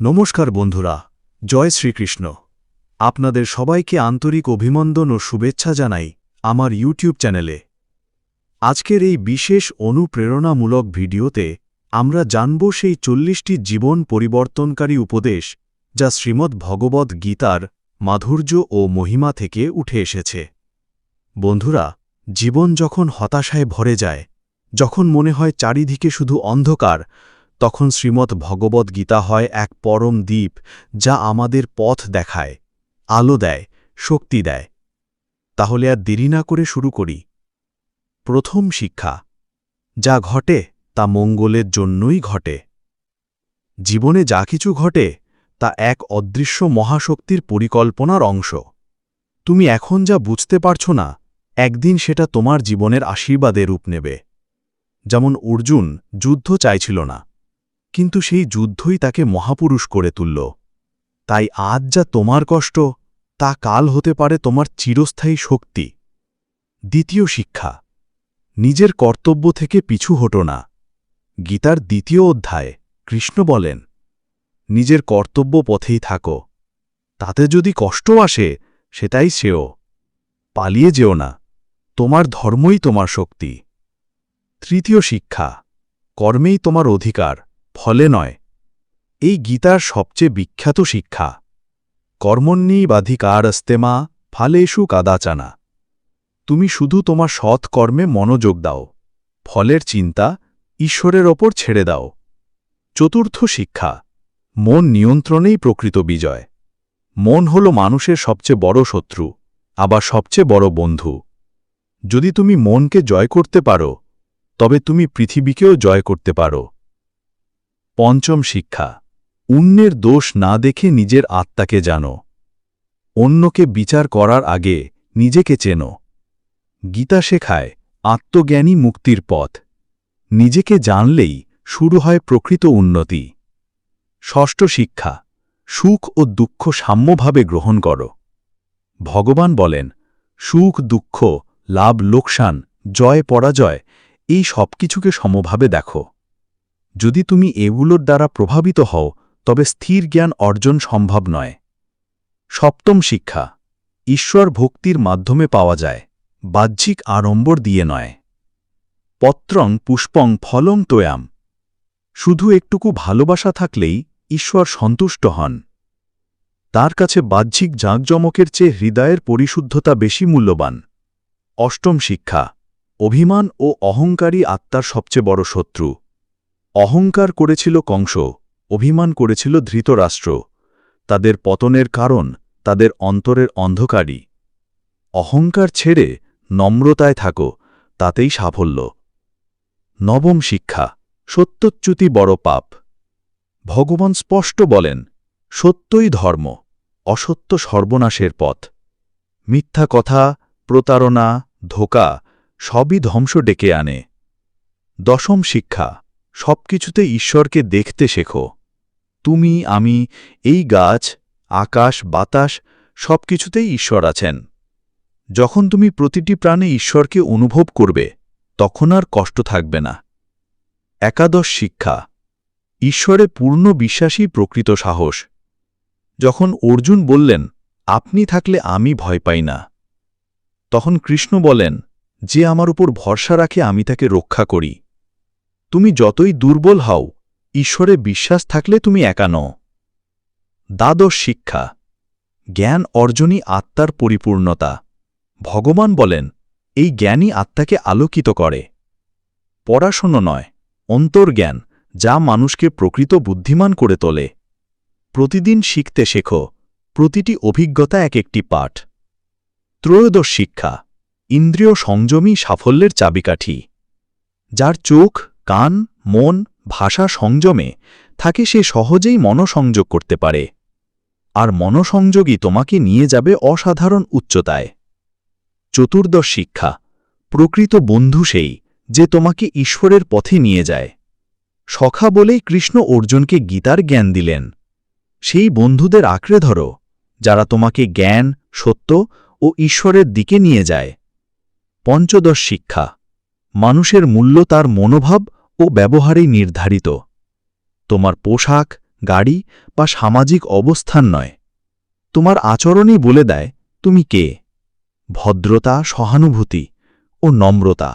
নমস্কার বন্ধুরা, জয় শ্রীকৃষ্ণ। আপনাদের সবাইকে আন্তরিক অভিনন্দন ও শুভেচ্ছা জানাই আমার ইউটিউব চ্যানেলে। আজকের এই বিশেষ অনুপ্রেরণামূলক ভিডিওতে আমরা জানব সেই চল্লিশটি জীবন পরিবর্তনকারী উপদেশ যা শ্রীমদ্ ভগবদ্ গীতার মাধুর্য ও মহিমা থেকে উঠে এসেছে। বন্ধুরা, জীবন যখন হতাশায় ভরে যায়, যখন মনে হয় চারিদিকে শুধু অন্ধকার তখন শ্রীমৎ ভগবদ্ গীতা হয় এক পরম দ্বীপ, যা আমাদের পথ দেখায়, আলো দেয়, শক্তি দেয়। তাহলে আর দেরি না করে শুরু করি। প্রথম শিক্ষা, যা ঘটে তা মঙ্গলের জন্যই ঘটে। জীবনে যা কিছু ঘটে তা এক অদৃশ্য মহাশক্তির পরিকল্পনার অংশ। তুমি এখন যা বুঝতে পারছ না, একদিন সেটা তোমার জীবনের আশীর্বাদে রূপ নেবে। যেমন অর্জুন যুদ্ধ চাইছিল না কিন্তু সেই যুদ্ধই তাকে মহাপুরুষ করে তুলল। তাই আজ যা তোমার কষ্ট, তা কাল হতে পারে তোমার চিরস্থায়ী শক্তি। দ্বিতীয় শিক্ষা, নিজের কর্তব্য থেকে পিছু হটো না। গীতার দ্বিতীয় অধ্যায় কৃষ্ণ বলেন, নিজের কর্তব্য পথেই থাকো। তাতে যদি কষ্ট আসে, সেটাই সেও পালিয়ে যেও না। তোমার ধর্মই তোমার শক্তি। তৃতীয় শিক্ষা, কর্মেই তোমার অধিকার। ফলে নয়। এই গীতার সবচেয়ে বিখ্যাত শিক্ষা কর্মণ্যীবাধিকারস্তেমা ফালেষু কাদাচানা। তুমি শুধু তোমার সৎ কর্মে মনোযোগ দাও, ফলের চিন্তা ঈশ্বরের ওপর ছেড়ে দাও। চতুর্থ শিক্ষা, মন নিয়ন্ত্রণেই প্রকৃত বিজয়। মন হল মানুষের সবচেয়ে বড় শত্রু, আবার সবচেয়ে বড় বন্ধু। যদি তুমি মনকে জয় করতে পারো, তবে তুমি পৃথিবীকেও জয় করতে পারো। পঞ্চম শিক্ষা, অন্যের দোষ না দেখে নিজের আত্মাকে জানো। অন্যকে বিচার করার আগে নিজেকে চেনো। গীতা শেখায়, আত্মজ্ঞানী মুক্তির পথ। নিজেকে জানলেই শুরু হয় প্রকৃত উন্নতি। ষষ্ঠ শিক্ষা, সুখ ও দুঃখ সাম্যভাবে গ্রহণ কর। ভগবান বলেন, সুখ, দুঃখ, লাভ, লোকসান, জয়, পরাজয়, এই সব কিছুকে সমভাবে দেখো। যদি তুমি এগুলোর দ্বারা প্রভাবিত হও, তবে স্থির জ্ঞান অর্জন সম্ভব নয়। সপ্তম শিক্ষা, ঈশ্বর ভক্তির মাধ্যমে পাওয়া যায়, বাহ্যিক আড়ম্বর দিয়ে নয়। পত্রং পুষ্পং ফলং তোয়াম শুধু একটুকু ভালোবাসা থাকলেই ঈশ্বর সন্তুষ্ট হন। তার কাছে বাহ্যিক জাঁকজমকের চেয়ে হৃদয়ের পরিশুদ্ধতা বেশি মূল্যবান। অষ্টম শিক্ষা, অভিমান ও অহংকারী আত্মার সবচেয়ে বড় শত্রু। অহংকার করেছিল কংস, অভিমান করেছিল ধৃতরাষ্ট্র। তাদের পতনের কারণ তাদের অন্তরের অন্ধকারই। অহংকার ছেড়ে নম্রতায় থাকো, তাতেই সাফল্য। নবম শিক্ষা, সত্যচ্যুতি বড় পাপ। ভগবান স্পষ্ট বলেন, সত্যই ধর্ম, অসত্য সর্বনাশের পথ। মিথ্যা কথা, প্রতারণা, ধোকা, সবই ধ্বংস ডেকে আনে। দশম শিক্ষা সবকিছুতে ঈশ্বরকে দেখতে শেখো। তুমি, আমি, এই গাছ, আকাশ, বাতাস, সবকিছুতেই ঈশ্বর আছেন। যখন তুমি প্রতিটি প্রাণে ঈশ্বরকে অনুভব করবে, তখন আর কষ্ট থাকবে না। একাদশ শিক্ষা, ঈশ্বরে পূর্ণ বিশ্বাসী প্রকৃত সাহস। যখন অর্জুন বললেন, আপনি থাকলে আমি ভয় পাই না। তখন কৃষ্ণ বলেন, যে আমার উপর ভরসা রাখে, আমি তাকে রক্ষা করি। তুমি যতই দুর্বল হও, ঈশ্বরে বিশ্বাস থাকলে তুমি একা নও। দ্বাদশ শিক্ষা, জ্ঞান অর্জনই আত্মার পরিপূর্ণতা। ভগবান বলেন, এই জ্ঞানই আত্মাকে আলোকিত করে। পড়াশোনা নয় অন্তর্জ্ঞান যা মানুষকে প্রকৃত বুদ্ধিমান করে তোলে। প্রতিদিন শিখতে শেখো, প্রতিটি অভিজ্ঞতা এক একটি পাঠ। ত্রয়োদশ শিক্ষা, ইন্দ্রিয় সংযমী সাফল্যের চাবিকাঠি, যার চোখ কান, মন, ভাষা সংযমে থাকে সে সহজেই মনসংযোগ করতে পারে। আর মনসংযোগই তোমাকে নিয়ে যাবে অসাধারণ উচ্চতায়। চতুর্দশ শিক্ষা, প্রকৃত বন্ধু সেই যে তোমাকে ঈশ্বরের পথে নিয়ে যায়। সখা বলেই কৃষ্ণ অর্জুনকে গীতার জ্ঞান দিলেন। সেই বন্ধুদের আঁকড়ে ধরো, যারা তোমাকে জ্ঞান, সত্য ও ঈশ্বরের দিকে নিয়ে যায়। পঞ্চদশ শিক্ষা, মানুষের মূল্য তার মনোভাব ও ব্যবহারেই নির্ধারিত। তোমার পোশাক, গাড়ি বা সামাজিক অবস্থান নয়। তোমার আচরণই বলে দেয়, তুমি কে? ভদ্রতা, সহানুভূতি ও নম্রতা,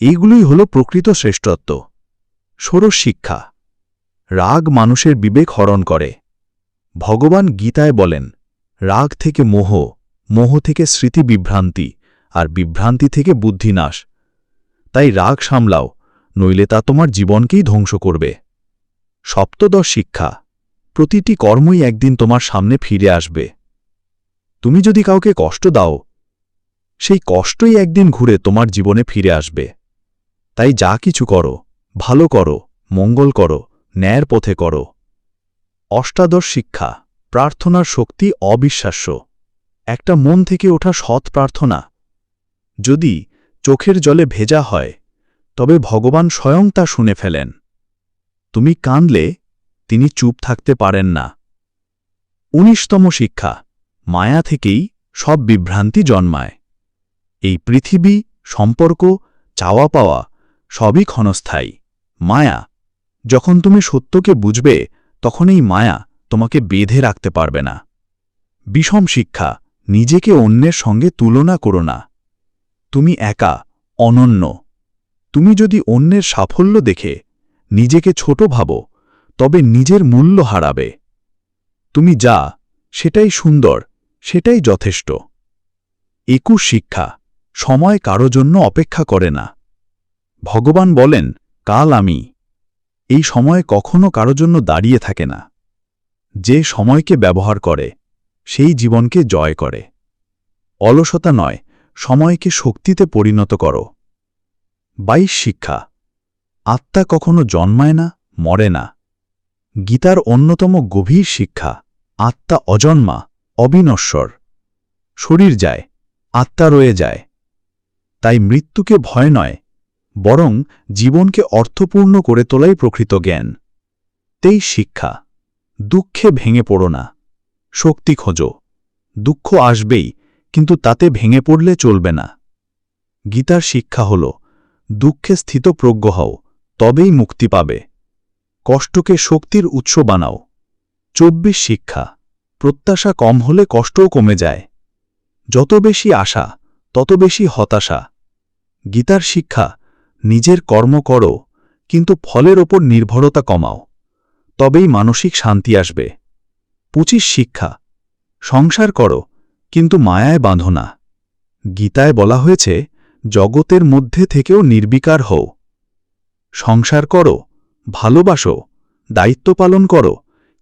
এইগুলোই হল প্রকৃত শ্রেষ্ঠত্ব। শিক্ষা, রাগ মানুষের বিবেক হরণ করে। ভগবান গীতায় বলেন, রাগ থেকে মোহ মোহ থেকে স্মৃতি বিভ্রান্তি, আর বিভ্রান্তি থেকে বুদ্ধিনাশ। তাই রাগ সামলাও নইলে তা তোমার জীবনকেই ধ্বংস করবে। সপ্তদশ শিক্ষা। প্রতিটি কর্মই একদিন তোমার সামনে ফিরে আসবে। তুমি যদি কাউকে কষ্ট দাও, সেই কষ্টই একদিন ঘুরে তোমার জীবনে ফিরে আসবে। তাই যা কিছু করো, ভালো করো, মঙ্গল করো, ন্যায়ের পথে করো। অষ্টাদশ শিক্ষা। প্রার্থনার শক্তি অবিশ্বাস্য। একটা মন থেকে ওঠা সৎ প্রার্থনা। যদি চোখের জলে ভেজা হয় তবে ভগবান স্বয়ং তা শুনে ফেলেন। তুমি কাঁদলে তিনি চুপ থাকতে পারেন না। উনিশতম শিক্ষা, মায়া থেকেই সব বিভ্রান্তি জন্মায়। এই পৃথিবী, সম্পর্ক, চাওয়া পাওয়া সবই ক্ষণস্থায়ী। মায়া, যখন তুমি সত্যকে বুঝবে, তখন এই মায়া তোমাকে বেঁধে রাখতে পারবে না। বিষম শিক্ষা, নিজেকে অন্যের সঙ্গে তুলনা করো না। তুমি একা, অনন্য। তুমি যদি অন্যের সাফল্য দেখে, নিজেকে ছোট ভাবো, তবে নিজের মূল্য হারাবে। তুমি যা, সেটাই সুন্দর, সেটাই যথেষ্ট। একুশ শিক্ষা, সময় কারও জন্য অপেক্ষা করে না। ভগবান বলেন, কাল আমি। এই সময় কখনো কারও জন্য দাঁড়িয়ে থাকে না। যে সময়কে ব্যবহার করে, সেই জীবনকে জয় করে। অলসতা নয়, সময়কে শক্তিতে পরিণত করো। বাইশ শিক্ষা। আত্মা কখনো জন্মায় না, মরে না। গীতার অন্যতম গভীর শিক্ষা, আত্মা অজন্মা, অবিনশ্বর। শরীর যায়, আত্মা রয়ে যায়। তাই মৃত্যুকে ভয় নয়, বরং জীবনকে অর্থপূর্ণ করে তোলাই প্রকৃত জ্ঞান। তেই শিক্ষা, দুঃখে ভেঙে পড়ো না, শক্তি খোঁজো। দুঃখ আসবেই, কিন্তু তাতে ভেঙে পড়লে চলবে না। গীতার শিক্ষা হল দুঃখে স্থিত প্রজ্ঞ হও, তবেই মুক্তি পাবে। কষ্টকে শক্তির উৎস বানাও। চব্বিশ শিক্ষা। প্রত্যাশা কম হলে কষ্টও কমে যায়। যত বেশি আশা, তত বেশি হতাশা। গীতার শিক্ষা, নিজের কর্ম করো, কিন্তু ফলের ওপর নির্ভরতা কমাও। তবেই মানসিক শান্তি আসবে। পঁচিশ শিক্ষা। সংসার করো, কিন্তু মায়ায় বাঁধো না। গীতায় বলা হয়েছে জগতের মধ্যে থেকেও নির্বিকার হও। সংসার করো, ভালোবাসো, দায়িত্ব পালন করো,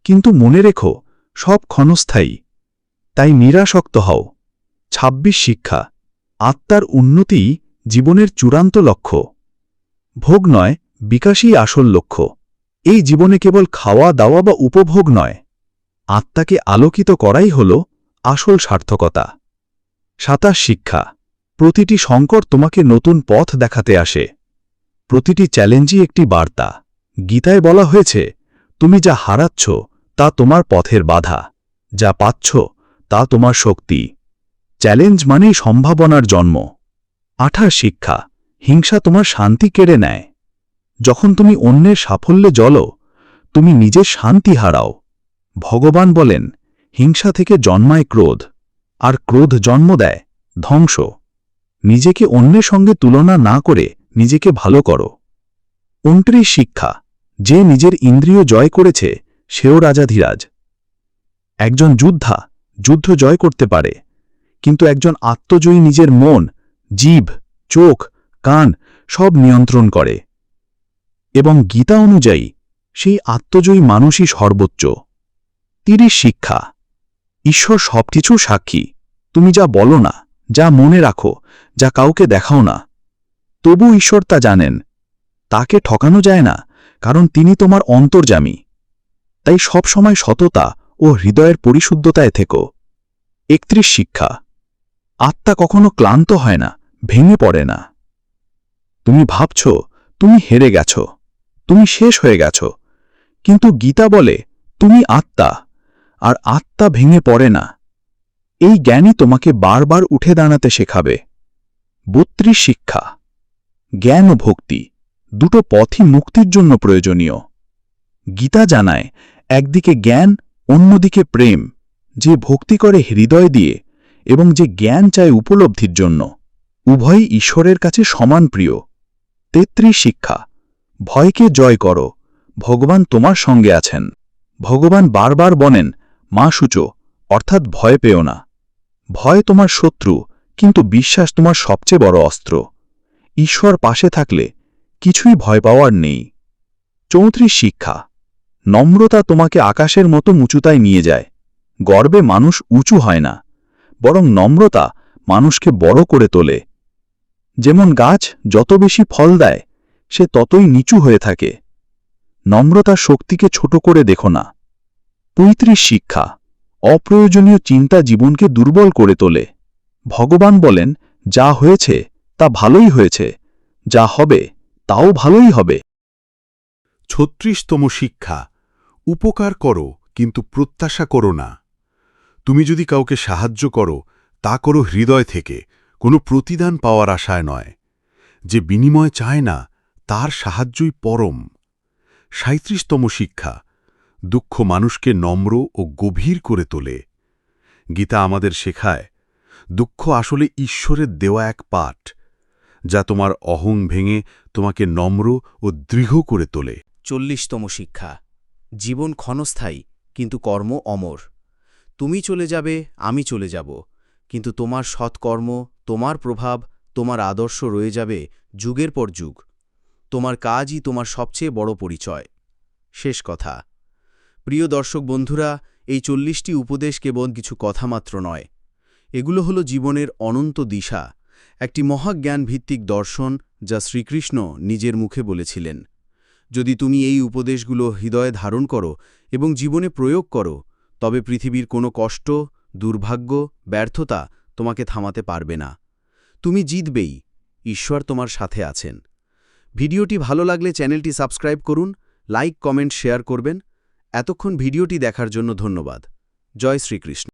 কিন্তু মনে রেখো, সব ক্ষণস্থায়ী। তাই নিরাসক্ত হও। ২৬ শিক্ষা, আত্মার উন্নতি জীবনের চূড়ান্ত লক্ষ্য। ভোগ নয়, বিকাশই আসল লক্ষ্য। এই জীবনে কেবল খাওয়া, দাওয়া বা উপভোগ নয়। আত্মাকে আলোকিত করাই হল আসল সার্থকতা। সাতাশ শিক্ষা প্রতিটি সংকট তোমাকে নতুন পথ দেখাতে আসে। প্রতিটি চ্যালেঞ্জই একটি বার্তা। গীতায় বলা হয়েছে, তুমি যা হারাচ্ছ, তা তোমার পথের বাধা। যা পাচ্ছ, তা তোমার শক্তি। চ্যালেঞ্জ মানেই সম্ভাবনার জন্ম। আঠার শিক্ষা, হিংসা তোমার শান্তি কেড়ে নেয়। যখন তুমি অন্যের সাফল্যে জ্বলো, তুমি নিজের শান্তি হারাও। ভগবান বলেন, হিংসা থেকে জন্মায় ক্রোধ, আর ক্রোধ জন্ম দেয় ধ্বংস। নিজেকে অন্যের সঙ্গে তুলনা না করে নিজেকে ভালো করো। উনত্রিশ শিক্ষা, যে নিজের ইন্দ্রিয় জয় করেছে, সেও রাজাধিরাজ একজন যোদ্ধা যুদ্ধ জয় করতে পারে, কিন্তু একজন আত্মজয়ী নিজের মন, জীব, চোখ, কান সব নিয়ন্ত্রণ করে। এবং গীতা অনুযায়ী, সেই আত্মজয়ী মানুষই সর্বোচ্চ। তিরিশ শিক্ষা, ঈশ্বর সবকিছু সাক্ষী, তুমি যা বলো না। যা মনে রাখো, যা কাউকে দেখাও না। তবু ঈশ্বর তা জানেন। তাকে ঠকানো যায় না, কারণ তিনি তোমার অন্তর্জামী তাই সব সময় সততা ও হৃদয়ের পরিশুদ্ধতায় থেকো। একত্রিশ শিক্ষা, আত্মা কখনো ক্লান্ত হয় না, ভেঙে পড়ে না। তুমি ভাবছ, তুমি হেরে গেছ, তুমি শেষ হয়ে গেছ, কিন্তু গীতা বলে, তুমি আত্মা, আর আত্মা ভেঙে পড়ে না। এই জ্ঞানই তোমাকে বারবার উঠে দাঁড়াতে শেখাবে। বত্রিশ শিক্ষা। জ্ঞান ও ভক্তি দুটো পথই মুক্তির জন্য প্রয়োজনীয়। গীতা জানায়, একদিকে জ্ঞান, অন্যদিকে প্রেম, যে ভক্তি করে হৃদয় দিয়ে এবং যে জ্ঞান চায় উপলব্ধির জন্য। উভয়ই ঈশ্বরের কাছে সমান প্রিয়। তেত্রিশ শিক্ষা। ভয়কে জয় করো। ভগবান তোমার সঙ্গে আছেন। ভগবান বারবার বলেন, মা, সূচো, অর্থাৎ ভয় পেও না। ভয় তোমার শত্রু, কিন্তু বিশ্বাস তোমার সবচেয়ে বড় অস্ত্র। ঈশ্বর পাশে থাকলে কিছুই ভয় পাওয়ার নেই। চৌত্রিশ শিক্ষা। নম্রতা তোমাকে আকাশের মতো উঁচুতায় নিয়ে যায়। গর্বে মানুষ উঁচু হয় না, বরং নম্রতা মানুষকে বড় করে তোলে। যেমন গাছ যত বেশি ফল দেয়, সে ততই নিচু হয়ে থাকে। নম্রতা শক্তিকে ছোট করে দেখো না। পঁয়ত্রিশ শিক্ষা। অপ্রয়োজনীয় চিন্তা জীবনকে দুর্বল করে তোলে। ভগবান বলেন, যা হয়েছে, তা ভালোই হয়েছে। যা হবে, তাও ভালোই হবে। ছত্রিশতম শিক্ষা, উপকার করো, কিন্তু প্রত্যাশা করো না। তুমি যদি কাউকে সাহায্য করো, তা করো হৃদয় থেকে, কোনো প্রতিদান পাওয়ার আশায় নয়। যে বিনিময় চায় না, তার সাহায্যই পরম। সাঁত্রিশতম শিক্ষা দুঃখ মানুষকে নম্র ও গভীর করে তোলে। গীতা আমাদের শেখায়, দুঃখ আসলে ঈশ্বরের দেওয়া এক পাঠ, যা তোমার অহং ভেঙে তোমাকে নম্র ও দৃঢ় করে তোলে। চল্লিশতম শিক্ষা, জীবন ক্ষণস্থায়ী, কিন্তু কর্ম অমর। তুমি চলে যাবে, আমি চলে যাব, কিন্তু তোমার সৎকর্ম, তোমার প্রভাব, তোমার আদর্শ রয়ে যাবে যুগের পর যুগ। তোমার কাজই তোমার সবচেয়ে বড় পরিচয়। শেষ কথা প্রিয় দর্শক বন্ধুরা, এই চল্লিশটি উপদেশ কেবল কিছু কথা মাত্র নয়। এগুলো হলো জীবনের অনন্ত দিশা, একটি মহাজ্ঞান ভিত্তিক দর্শন যা শ্রীকৃষ্ণ নিজের মুখে বলেছিলেন। যদি তুমি এই উপদেশগুলো হৃদয়ে ধারণ করো এবং জীবনে প্রয়োগ করো, তবে পৃথিবীর কোনো কষ্ট, দুর্ভাগ্য, ব্যর্থতা তোমাকে থামাতে পারবে না। তুমি জিতবেই, ঈশ্বর তোমার সাথে আছেন। ভিডিওটি ভালো লাগলে চ্যানেলটি সাবস্ক্রাইব করুন, লাইক, কমেন্ট, শেয়ার করবেন। এতক্ষণ ভিডিওটি দেখার জন্য ধন্যবাদ। জয় শ্রীকৃষ্ণ।